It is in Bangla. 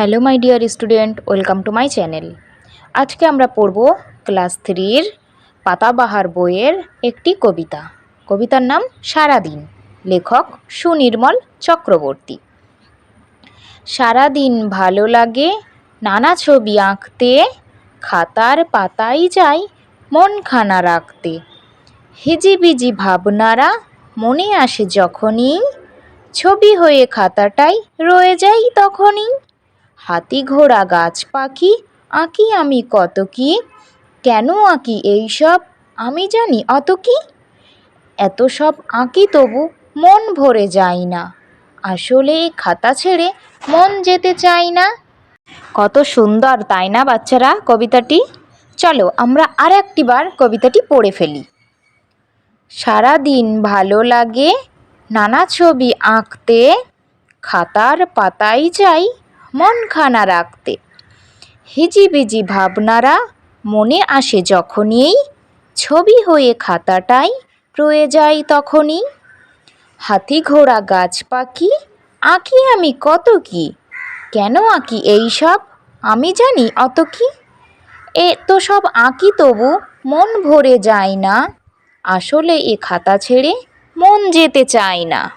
Hello, my dear student, welcome to my channel. আজকে আমরা পড়ব ক্লাস থ্রির পাতাবাহার বইয়ের একটি কবিতা। কবিতার নাম সারাদিন, লেখক সুনির্মল চক্রবর্তী। সারাদিন ভালো লাগে, নানা ছবি আঁকতে, খাতার পাতায় যাই মন খানা রাখতে। হিজিবিজি ভাবনারা মনে আসে যখনই, ছবি হয়ে খাতাটাই রয়ে যাই তখনই। হাতি ঘোড়া গাছ পাখি, আঁকি আমি কত কি? কেন আঁকি এইসব আমি জানি অত কি? এত সব আঁকি তবু মন ভরে যায় না। আসলে এই খাতা ছেড়ে মন যেতে চায় না। কত সুন্দর, তাই না বাচ্চারা কবিতাটি? চলো আমরা আর একটিবার কবিতাটি পড়ে ফেলি। সারা দিন ভালো লাগে, নানা ছবি আঁকতে, খাতার পাতাই যাই মন খানা রাখতে। হিজিবিজি ভাবনারা মনে আসে যখনই ছবি হয়ে খাতাটাই রয়ে যায় তখনই। হাতি ঘোড়া গাছ পাখি, আঁকি আমি কত কি? কেন আঁকি এই সব? আমি জানি অত কি? এ তো সব আঁকি তবু মন ভরে যায় না। আসলে এ খাতা ছেড়ে মন যেতে চায় না।